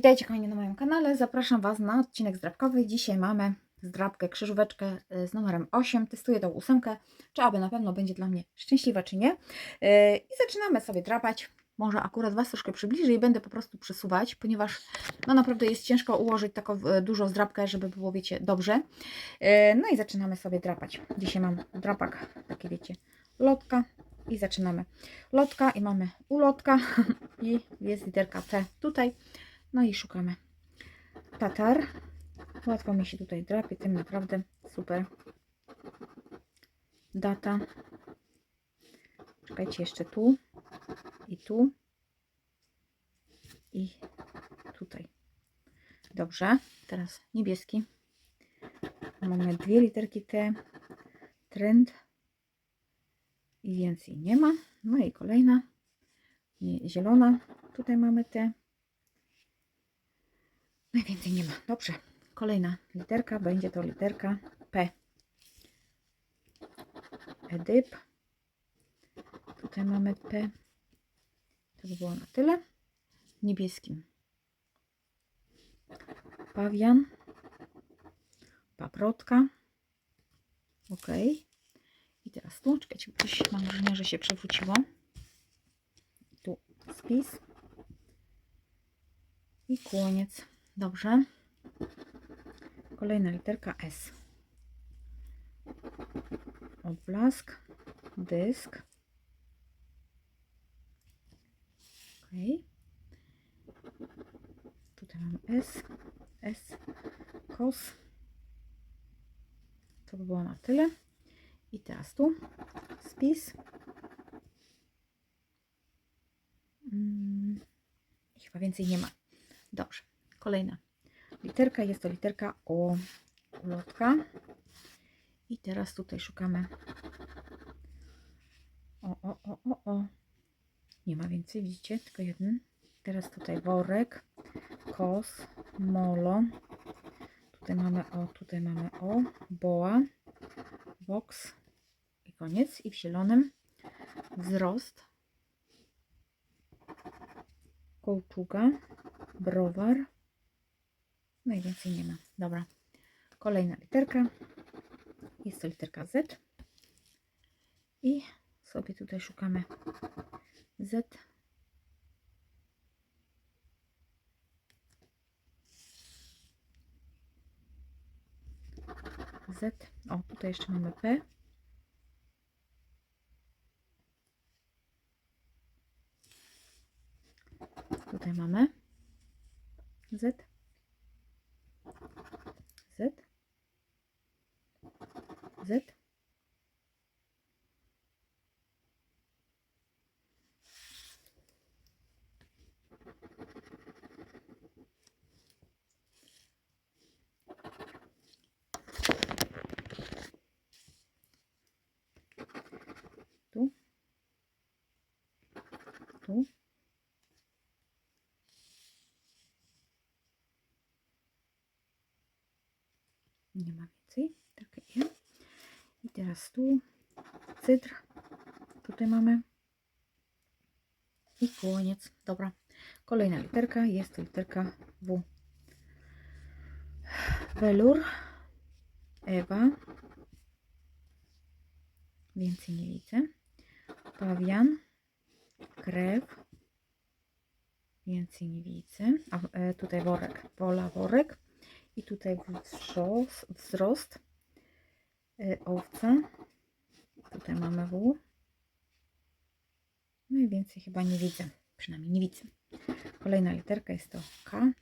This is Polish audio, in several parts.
Witajcie kochani na moim kanale. Zapraszam Was na odcinek zdrabkowy. Dzisiaj mamy zdrabkę, krzyżóweczkę y, z numerem 8. Testuję tą ósemkę, czy aby na pewno będzie dla mnie szczęśliwa, czy nie. Y, I zaczynamy sobie drapać. Może akurat Was troszkę przybliżę i będę po prostu przesuwać, ponieważ no naprawdę jest ciężko ułożyć taką y, dużą zdrabkę, żeby było, wiecie, dobrze. No i zaczynamy sobie drapać. Dzisiaj mam drapak, takie wiecie, lotka i zaczynamy. Lotka i mamy ulotka i jest literka T tutaj. No i szukamy tatar. Łatwo mi się tutaj drapie, tym naprawdę super. Data. Czekajcie jeszcze tu i tu i tutaj. Dobrze, teraz niebieski. Mamy dwie literki T, trend i więcej nie ma. No i kolejna, zielona. Tutaj mamy T. Najwięcej nie ma. Dobrze. Kolejna literka będzie to literka P. Edyp. Tutaj mamy P. To by było na tyle. Niebieskim. Pawian. Paprotka. Ok. I teraz tu, czekajcie, coś mam wrażenie, że się przewróciło. Tu spis. I kłoniec. Dobrze. Kolejna literka S. Odblask. Dysk. Ok. Tutaj mamy S. S. Kos. To by było na tyle. I teraz tu spis. Mm, chyba więcej nie ma. Dobrze. Kolejna literka. Jest to literka O. Ulotka. I teraz tutaj szukamy. O, o, o, o, o. Nie ma więcej, widzicie? Tylko jeden. Teraz tutaj worek, kos, molo. Tutaj mamy o, tutaj mamy o, boa, box i koniec. I w zielonym wzrost, kołczuga, browar. No i więcej nie ma. Dobra. Kolejna literka. Jest to literka Z. I sobie tutaj szukamy Z. Z. O, tutaj jeszcze mamy P. Tutaj mamy. Z. Z. Tu. Tu. Nie ma więcej. I teraz tu cydr. Tutaj mamy. I koniec. Dobra. Kolejna literka. Jest to literka W. Welur. Ewa. Więcej nie widzę. Pawian. Krew. Więcej nie widzę. A e, tutaj worek. Wola worek. I tutaj wzrost, wzrost y, owca. Tutaj mamy W. No i więcej chyba nie widzę. Przynajmniej nie widzę. Kolejna literka jest to K.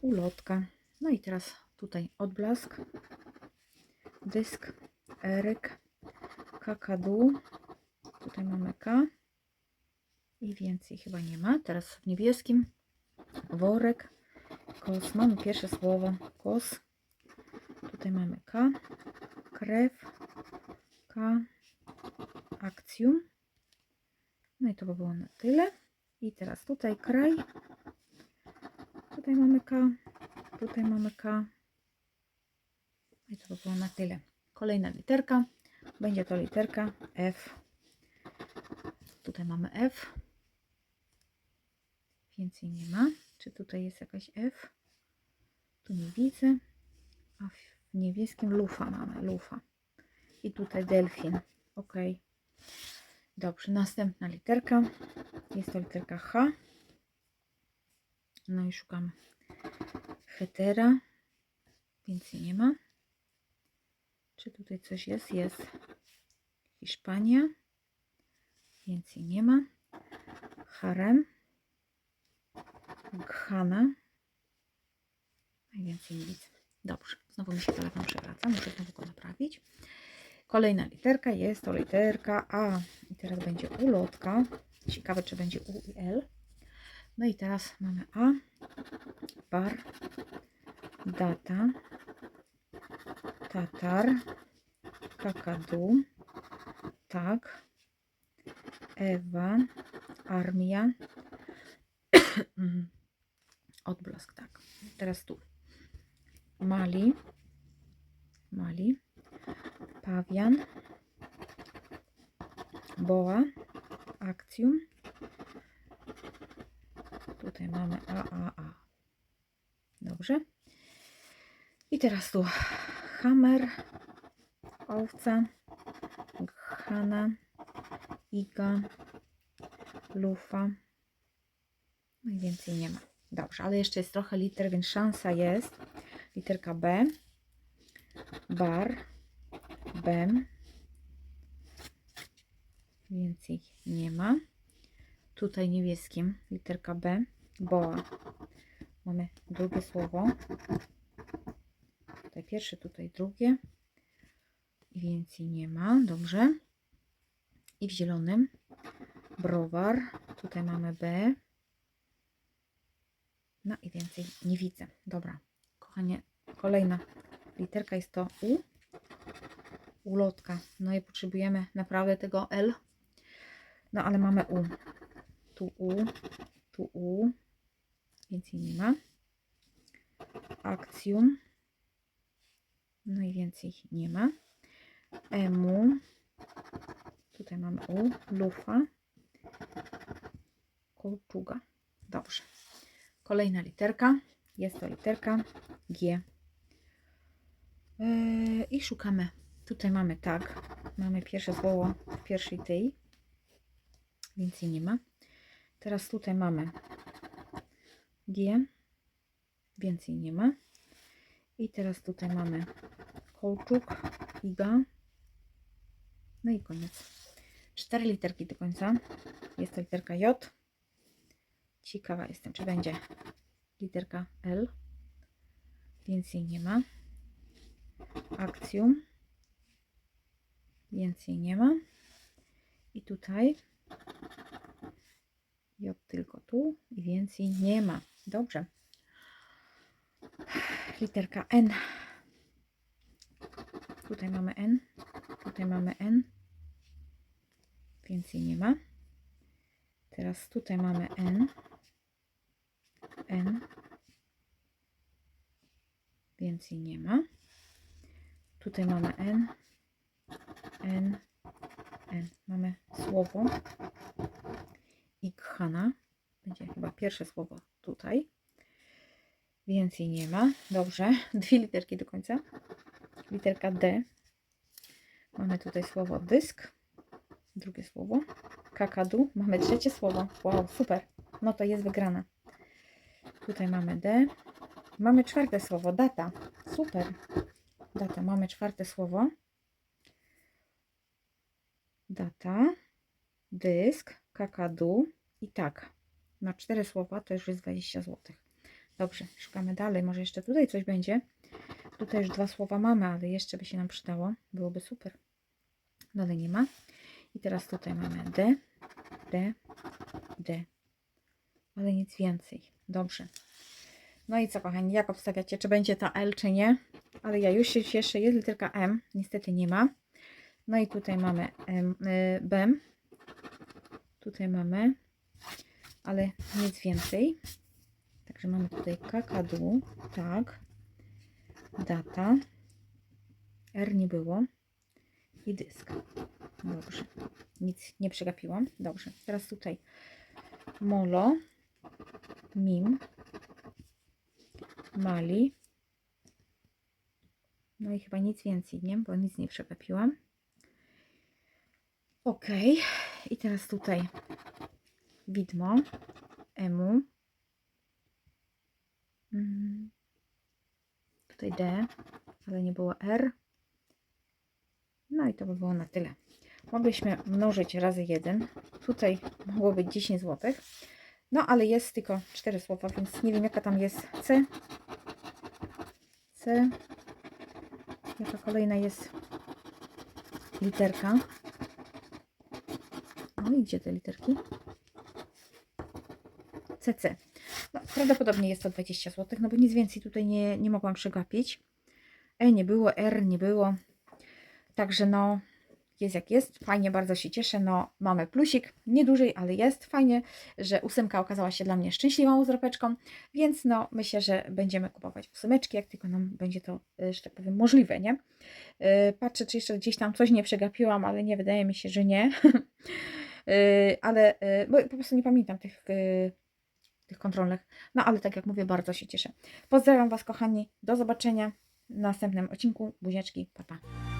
Ulotka. No i teraz tutaj odblask. Dysk. Eryk. Kakadu. Tutaj mamy K. I więcej chyba nie ma. Teraz w niebieskim. Worek. Kos. Mamy pierwsze słowo. Kos. Tutaj mamy K. Krew. K. Akcjum. No i to by było na tyle. I teraz tutaj kraj. Tutaj mamy K. Tutaj mamy K. I to by było na tyle. Kolejna literka. Będzie to literka F. Tutaj mamy F. Więcej nie ma. Czy tutaj jest jakaś F? Tu nie widzę. A w niebieskim lufa mamy, lufa. I tutaj delfin. Ok. Dobrze, następna literka. Jest to literka H. No i szukamy hetera. Więcej nie ma. Czy tutaj coś jest? Jest. Hiszpania. Więcej nie ma. Harem. Ghana. Najwięcej nie widzę. Dobrze. Znowu mi się telefon przewraca. Muszę znowu go naprawić. Kolejna literka jest to literka A. I teraz będzie ulotka. Ciekawe, czy będzie U i L. No i teraz mamy A. Bar. Data. Tatar. Kakadu. Tak. Ewa. Armia. Odblask, tak. Teraz tu. Mali. Mali. Pawian. Boa. Akcjum. Tutaj mamy A, A, A. Dobrze. I teraz tu Hammer, owca, Ghana, Iga, Lufa. No i więcej nie ma. Dobrze, ale jeszcze jest trochę liter, więc szansa jest. Literka B, bar, bem. Więcej nie ma. Tutaj niebieskim literka B, boa. Mamy drugie słowo. Tutaj pierwsze, tutaj drugie. I więcej nie ma. Dobrze. I w zielonym browar. Tutaj mamy B. No i więcej nie widzę. Dobra. Kochanie, kolejna literka jest to U. Ulotka. No i potrzebujemy naprawdę tego L. No ale mamy U. Tu U. Tu U. Więcej nie ma. Akcjum. No i więcej nie ma. Emu. Tutaj mamy U. Lufa. Kolczuga. Dobrze. Kolejna literka. Jest to literka G. Yy, I szukamy. Tutaj mamy tak. Mamy pierwsze słowo w pierwszej tej. Więcej nie ma. Teraz tutaj mamy G. Więcej nie ma. I teraz tutaj mamy kolczuk, iga. No i koniec. Cztery literki do końca. Jest to literka J. Ciekawa jestem, czy będzie literka L. Więcej nie ma. Akcjum. Więcej nie ma. I tutaj J tylko tu i więcej nie ma. Dobrze. Literka N. Tutaj mamy N. Tutaj mamy N. Więcej nie ma. Teraz tutaj mamy N. N. Więcej nie ma. Tutaj mamy N. N. N. Mamy słowo. Ikhana. Będzie chyba pierwsze słowo tutaj. Więcej nie ma. Dobrze. Dwie literki do końca. Literka D. Mamy tutaj słowo dysk. Drugie słowo. Kakadu. Mamy trzecie słowo. Wow, super. No to jest wygrana. Tutaj mamy D. Mamy czwarte słowo. Data. Super. Data. Mamy czwarte słowo. Data. Dysk. Kakadu. I tak. Na cztery słowa to już jest 20 zł. Dobrze, szukamy dalej. Może jeszcze tutaj coś będzie. Tutaj już dwa słowa mamy, ale jeszcze by się nam przydało. Byłoby super. Dalej nie ma. I teraz tutaj mamy D, D, D. Ale nic więcej. Dobrze. No i co, kochani, jak obstawiacie, czy będzie ta L, czy nie? Ale ja już się cieszę. Jest literka M. Niestety nie ma. No i tutaj mamy M, y, BEM. Tutaj mamy, ale nic więcej. Także mamy tutaj kakadu, tak, data, R nie było i dysk. Dobrze, nic nie przegapiłam. Dobrze, teraz tutaj molo, mim, Mali. No i chyba nic więcej, nie? Bo nic nie przegapiłam. Ok. I teraz tutaj widmo. Emu. Mm. Tutaj D, ale nie było R. No i to by było na tyle. Mogliśmy mnożyć razy 1. Tutaj mogło być 10 zł. No ale jest tylko 4 słowa, więc nie wiem jaka tam jest C. C. Jaka kolejna jest literka. No i gdzie te literki? CC. No, prawdopodobnie jest to 20 zł, no bo nic więcej tutaj nie, nie mogłam przegapić. E nie było, R nie było. Także no, jest jak jest. Fajnie, bardzo się cieszę. No, mamy plusik, nie dłużej, ale jest. Fajnie, że ósemka okazała się dla mnie szczęśliwą zropeczką, więc no, myślę, że będziemy kupować ósemeczki, jak tylko nam będzie to, e, że tak powiem, możliwe, nie? E, Patrzę, czy jeszcze gdzieś tam coś nie przegapiłam, ale nie, wydaje mi się, że nie. E, ale, bo po prostu nie pamiętam tych, tych kontrolnych. No, ale tak jak mówię, bardzo się cieszę. Pozdrawiam Was, kochani. Do zobaczenia w następnym odcinku. Buziaczki, pa, pa.